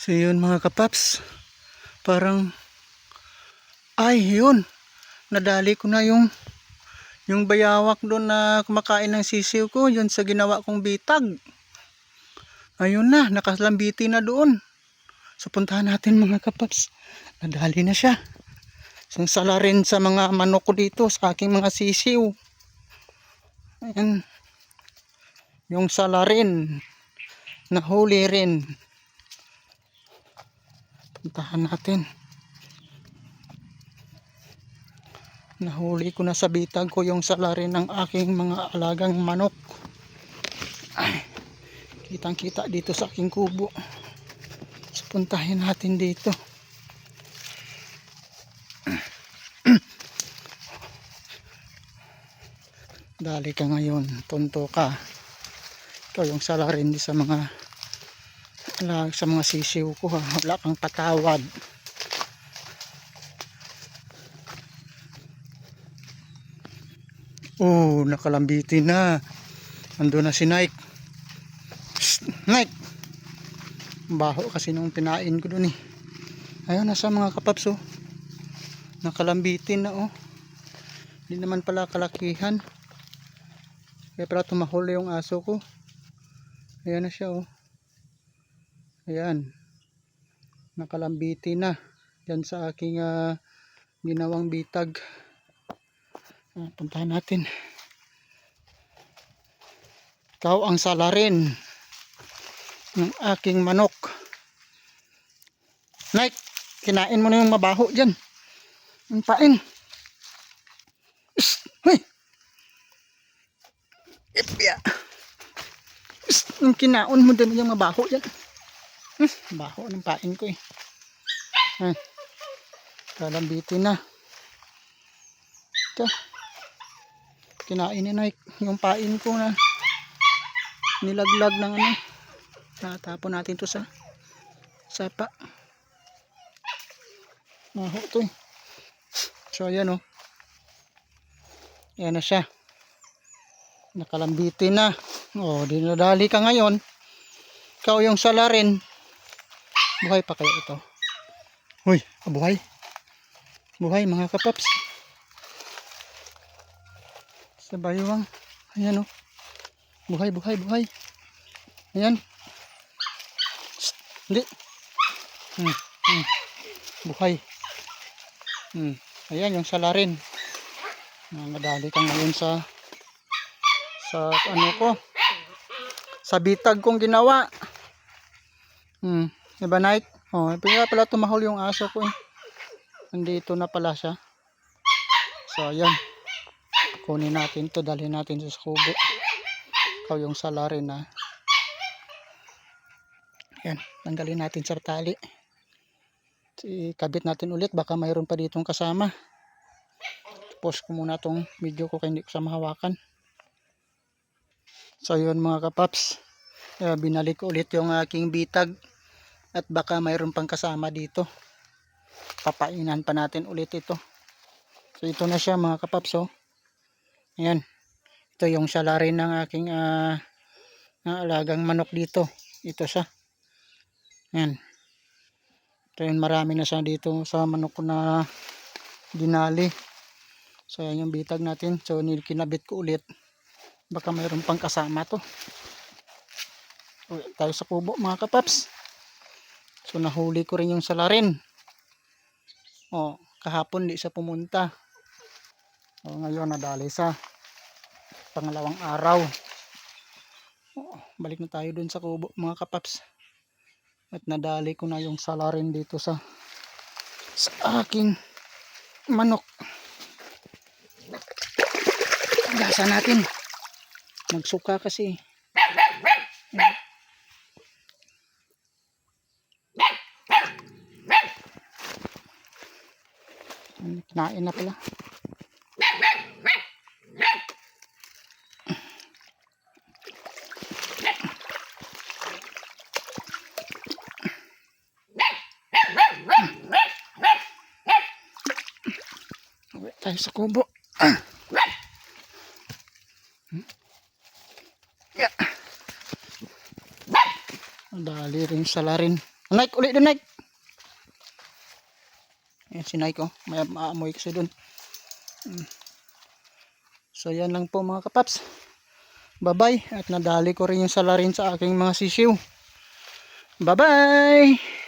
So yun mga kapaps, parang ay yun, nadali ko na yung yung bayawak doon na kumakain ng sisiw ko, yun sa ginawa kong bitag. Ayun na, nakalambiti na doon. So puntahan natin mga kapaps, nadali na siya. Isang sala rin sa mga manok ko dito, sa aking mga sisiw. Ayan. Yung sala rin, nahuli rin. Puntahan natin. Nahuli ko na sa bitag ko yung salarin ng aking mga alagang manok. Ay, kitang kita dito sa aking kubo. So, puntahin natin dito. Dali ka ngayon, tunto ka. Ikaw yung salarin di sa mga ala, sa mga sisiw ko ha. Wala kang patawad. Oh, nakalambiti na. Ando na si Nike. Nike. Baho kasi nung pinain ko dun eh. Ayun, nasa mga kapaps oh. Nakalambiti na oh. Hindi naman pala kalakihan. Kaya pala tumahol yung aso ko. Ayan na siya oh. Ayan. Nakalambiti na. Yan sa aking ah, ginawang bitag. Ah, puntahan natin. Ikaw ang salarin ng aking manok. Nike, kinain mo na yung mabaho dyan. Ang pain. Hoy! Ipya. Yung kinaon mo din yung mabaho dyan. Hmm, baho ng pain ko eh. Hmm. Kalambitin na. Ito. Kinain ni Nike yung pain ko na nilaglag ng ano. Tatapon natin to sa sapa. Maho to eh. So ayan oh. Ayan na siya. Nakalambiti na. Oh, dinadali ka ngayon. Ikaw yung salarin. Buhay pa kaya ito? Uy, ah, buhay. Buhay mga kapaps. Sa bayuwang. Ayan oh. Buhay, buhay, buhay. Ayan. Shh, hindi. Hmm, hmm. Buhay. Hmm. Ayan yung salarin. Ah, Nadali ka ngayon sa sa ano ko. Sa bitag kong ginawa. Hmm. Diba Nike? Oh, kaya pala tumahol yung aso ko eh. Nandito na pala siya. So, ayan. Kunin natin to, dalhin natin sa kubo. Ikaw yung salarin na. Ayan, tanggalin natin sa tali. Ikabit natin ulit, baka mayroon pa ditong kasama. Post ko muna tong video ko kaya hindi ko sa mahawakan. So, yun mga kapaps. Binalik ulit yung aking bitag at baka mayroon pang kasama dito. Papainan pa natin ulit ito. So ito na siya mga kapaps oh. ayan. Ito yung salarin ng aking uh, alagang manok dito. Ito siya. Ayan. Ito yung marami na siya dito sa manok na dinali so ayan yung bitag natin. So kinabit ko ulit. Baka mayroon pang kasama to. Tayo sa kubo mga kapaps So nahuli ko rin yung salarin. Oh, kahapon di siya pumunta. Oh, ngayon nadali sa pangalawang araw. Oh, balik na tayo dun sa kubo mga kapaps. At nadali ko na yung salarin dito sa sa aking manok. Gasa natin. Magsuka kasi. Kinain na pala. Uwi tayo sa kubo. Yeah. Dali rin salarin. Nike, ulit doon, Nike. Ayan si Nike, oh. May maamoy kasi doon. Mm. So, yan lang po mga kapaps. Bye-bye. At nadali ko rin yung salarin sa aking mga sisiw. Bye-bye!